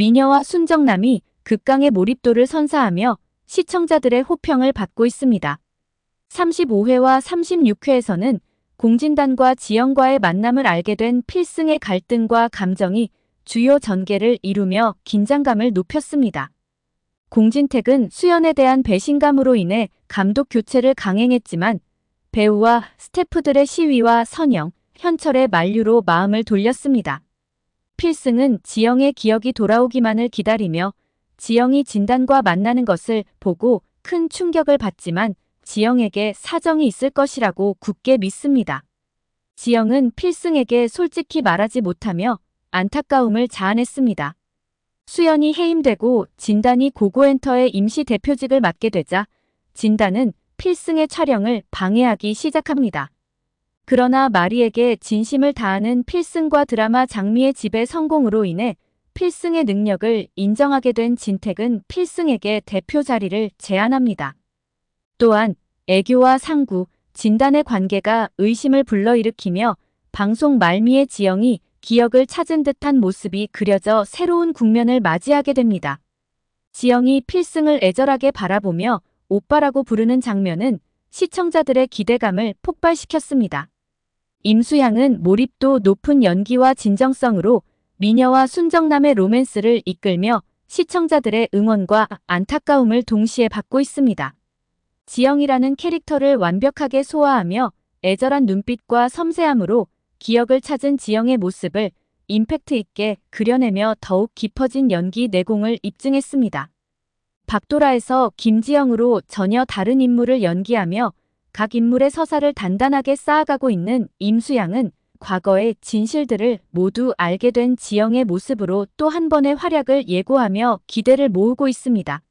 미녀와 순정남이 극강의 몰입도를 선사하며 시청자들의 호평을 받고 있습니다. 35회와 36회에서는 공진단과 지영과의 만남을 알게 된 필승의 갈등과 감정이 주요 전개를 이루며 긴장감을 높였습니다. 공진택은 수연에 대한 배신감으로 인해 감독 교체를 강행했지만 배우와 스태프들의 시위와 선영, 현철의 만류로 마음을 돌렸습니다. 필승은 지영의 기억이 돌아오기만을 기다리며 지영이 진단과 만나는 것을 보고 큰 충격을 받지만 지영에게 사정이 있을 것이라고 굳게 믿습니다. 지영은 필승에게 솔직히 말하지 못하며 안타까움을 자아냈습니다. 수연이 해임되고 진단이 고고엔터의 임시 대표직을 맡게 되자 진단은 필승의 촬영을 방해하기 시작합니다. 그러나 마리에게 진심을 다하는 필승과 드라마 장미의 집의 성공으로 인해 필승의 능력을 인정하게 된 진택은 필승에게 대표 자리를 제안합니다. 또한 애교와 상구, 진단의 관계가 의심을 불러일으키며 방송 말미의 지영이 기억을 찾은 듯한 모습이 그려져 새로운 국면을 맞이하게 됩니다. 지영이 필승을 애절하게 바라보며 오빠라고 부르는 장면은 시청자들의 기대감을 폭발시켰습니다. 임수양은 몰입도 높은 연기와 진정성으로 미녀와 순정남의 로맨스를 이끌며 시청자들의 응원과 안타까움을 동시에 받고 있습니다. 지영이라는 캐릭터를 완벽하게 소화하며 애절한 눈빛과 섬세함으로 기억을 찾은 지영의 모습을 임팩트 있게 그려내며 더욱 깊어진 연기 내공을 입증했습니다. 박도라에서 김지영으로 전혀 다른 인물을 연기하며 각 인물의 서사를 단단하게 쌓아가고 있는 임수양은 과거의 진실들을 모두 알게 된 지영의 모습으로 또 한 번의 활약을 예고하며 기대를 모으고 있습니다.